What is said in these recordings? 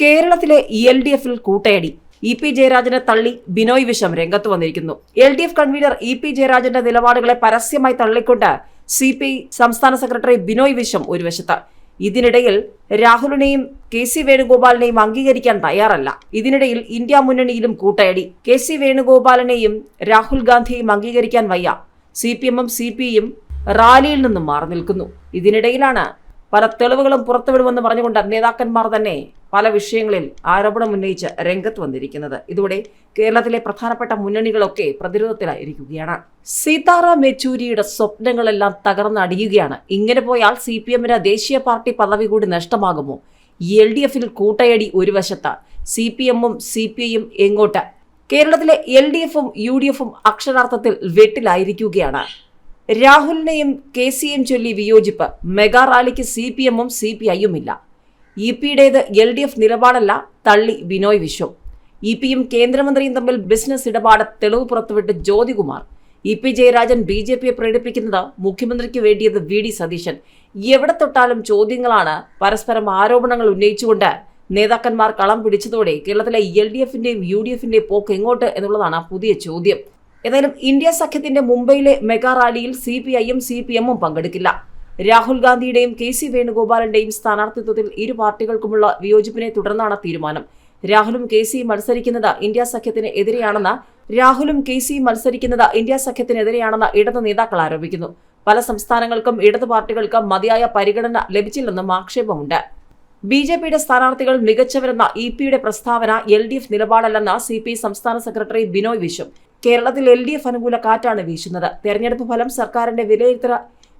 കേരളത്തിലെ E L D എഫിൽ കൂട്ടയടി. ഇ പി ജയരാജനെ തള്ളി ബിനോയ് വിഷം രംഗത്ത് വന്നിരിക്കുന്നു. L D F convener E P ജയരാജന്റെ നിലപാടുകളെ പരസ്യമായി തള്ളിക്കൊണ്ട് സി പി ഐ സംസ്ഥാന സെക്രട്ടറി ബിനോയ് വിഷം ഒരു വശത്ത്. ഇതിനിടയിൽ രാഹുലിനെയും കെ സി വേണുഗോപാലിനെയും അംഗീകരിക്കാൻ തയ്യാറല്ല. ഇതിനിടയിൽ ഇന്ത്യ മുന്നണിയിലും കൂട്ടയടി. കെ സി വേണുഗോപാലിനെയും രാഹുൽ ഗാന്ധിയെയും അംഗീകരിക്കാൻ വയ്യ. സി പി എമ്മും സി പി ഐയും റാലിയിൽ നിന്നും മാറി നിൽക്കുന്നു. ഇതിനിടയിലാണ് പല തെളിവുകളും പുറത്തുവിടുമെന്ന് പറഞ്ഞുകൊണ്ട് നേതാക്കന്മാർ തന്നെ പല വിഷയങ്ങളിൽ ആരോപണം ഉന്നയിച്ച് രംഗത്ത് വന്നിരിക്കുന്നത്. ഇതോടെ കേരളത്തിലെ പ്രധാനപ്പെട്ട മുന്നണികളൊക്കെ പ്രതിരോധത്തിലായിരിക്കുകയാണ്. സീതാറാം യെച്ചൂരിയുടെ സ്വപ്നങ്ങളെല്ലാം തകർന്നടിയുകയാണ്. ഇങ്ങനെ പോയാൽ സി പി എമ്മിന് ദേശീയ പാർട്ടി പദവി കൂടി നഷ്ടമാകുമോ? എൽ ഡി എഫിൽ കൂട്ടയടി ഒരു വശത്ത് സി പി എമ്മും സി പി ഐയും എങ്ങോട്ട്? കേരളത്തിലെ എൽ ഡി എഫും യു ഡി എഫും അക്ഷരാർത്ഥത്തിൽ വെട്ടിലായിരിക്കുകയാണ്. രാഹുലിനെയും കെ സിയെയും ചൊല്ലി വിയോജിപ്പ് മെഗാ റാലിക്ക് സി പി എമ്മും സി പി ഐയും ഇല്ല ഇ പിയുടേത് എൽ ഡി എഫ് നിലപാടല്ല തള്ളി ബിനോയ് വിശ്വം. ഇ പിയും കേന്ദ്രമന്ത്രിയും തമ്മിൽ ബിസിനസ് ഇടപാട് തെളിവ് പുറത്തുവിട്ട് Jyothikumar. E P Jayarajan B J പിയെ പ്രകടിപ്പിക്കുന്നത് മുഖ്യമന്ത്രിക്ക് വേണ്ടിയത് വി ഡി സതീശൻ. എവിടെ തൊട്ടാലും ചോദ്യങ്ങളാണ് പരസ്പരം ആരോപണങ്ങൾ ഉന്നയിച്ചുകൊണ്ട് നേതാക്കന്മാർ കളം പിടിച്ചതോടെ കേരളത്തിലെ എൽ ഡി എഫിന്റെയും യു ഡി എഫിന്റെയും പോക്ക് എങ്ങോട്ട് എന്നുള്ളതാണ് പുതിയ ചോദ്യം. ഏതായാലും ഇന്ത്യ സഖ്യത്തിന്റെ മുംബൈയിലെ മെഗാ റാലിയിൽ സി പി ഐയും സി പി എമ്മും പങ്കെടുക്കില്ല. രാഹുൽ ഗാന്ധിയുടെയും കെ സി വേണുഗോപാലിന്റെയും സ്ഥാനാർത്ഥിത്വത്തിൽ ഇരു പാർട്ടികൾക്കുമുള്ള വിയോജിപ്പിനെ തുടർന്നാണ് തീരുമാനം. രാഹുലും കെ സിയും മത്സരിക്കുന്നത് ഇന്ത്യ സഖ്യത്തിന് എതിരെയാണെന്ന് രാഹുലും കെ സിയും മത്സരിക്കുന്നത് ഇന്ത്യ സഖ്യത്തിനെതിരെയാണെന്ന് ഇടത് നേതാക്കൾ ആരോപിക്കുന്നു. പല സംസ്ഥാനങ്ങൾക്കും ഇടതു പാർട്ടികൾക്കും മതിയായ പരിഗണന ലഭിച്ചില്ലെന്നും ആക്ഷേപമുണ്ട്. ബി ജെ പിയുടെ സ്ഥാനാർത്ഥികൾ മികച്ചവരെന്ന ഇ പിയുടെ പ്രസ്താവന എൽ ഡി എഫ് നിലപാടല്ലെന്ന് സി പി സംസ്ഥാന സെക്രട്ടറി ബിനോയ് വിശ്വം. കേരളത്തിൽ എൽ ഡി എഫ് അനുകൂല കാറ്റാണ് വീശുന്നത്. തെരഞ്ഞെടുപ്പ് ഫലം സർക്കാരിന്റെ വിലയിരുത്തൽ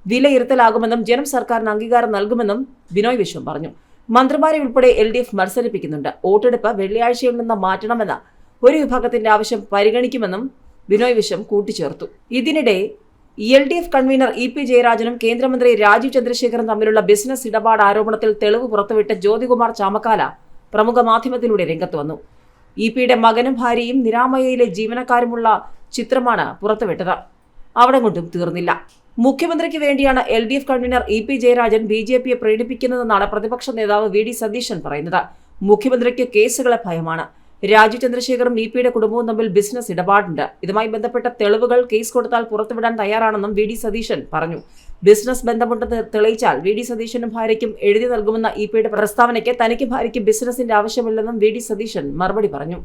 വിലയിരുത്തലാകുമെന്നും ജനം സർക്കാരിന് അംഗീകാരം നൽകുമെന്നും ബിനോയ് വിശ്വം പറഞ്ഞു. മന്ത്രിമാരെ ഉൾപ്പെടെ എൽ ഡി എഫ് മത്സരിപ്പിക്കുന്നുണ്ട്. വോട്ടെടുപ്പ് വെള്ളിയാഴ്ചയിൽ നിന്ന് മാറ്റണമെന്ന ഒരു വിഭാഗത്തിന്റെ ആവശ്യം പരിഗണിക്കുമെന്നും ബിനോയ് വിശ്വം കൂട്ടിച്ചേർത്തു. ഇതിനിടെ L D F convener E P ജയരാജനും കേന്ദ്രമന്ത്രി രാജീവ് ചന്ദ്രശേഖറും തമ്മിലുള്ള ബിസിനസ് ഇടപാട് ആരോപണത്തിൽ തെളിവ് പുറത്തുവിട്ട ജ്യോതികുമാർ ചാമക്കാല പ്രമുഖ മാധ്യമത്തിലൂടെ രംഗത്ത് വന്നു. ഇ പിയുടെ മകനും ഭാര്യയും നിരാമയയിലെ ജീവനക്കാരുമുള്ള ചിത്രമാണ് പുറത്തുവിട്ടത്. അവിടെ കൊണ്ടും തീർന്നില്ല. മുഖ്യമന്ത്രിക്ക് വേണ്ടിയാണ് L D F convener E P Jayarajan B J പിയെ പ്രീണിപ്പിക്കുന്നതെന്നാണ് പ്രതിപക്ഷ നേതാവ് വി ഡി സതീശൻ പറയുന്നത്. മുഖ്യമന്ത്രിക്ക് കേസുകളെ ഭയമാണ്. രാജു ചന്ദ്രശേഖറും ഇ പിയുടെ കുടുംബവും തമ്മിൽ ബിസിനസ് ഇടപാടുണ്ട്. ഇതുമായി ബന്ധപ്പെട്ട തെളിവുകൾ കേസ് കൊടുത്താൽ പുറത്തുവിടാൻ തയ്യാറാണെന്നും വി ഡി സതീശൻ പറഞ്ഞു. ബിസിനസ് ബന്ധമുണ്ടെന്ന് തെളിയിച്ചാൽ വി ഡി സതീശനും ഭാര്യയ്ക്കും എഴുതി നൽകുമെന്ന ഇ പിയുടെ പ്രസ്താവനയ്ക്ക് തനിക്ക് ഭാര്യയ്ക്ക് ബിസിനസിന്റെ ആവശ്യമില്ലെന്നും വി ഡി സതീശൻ മറുപടി പറഞ്ഞു.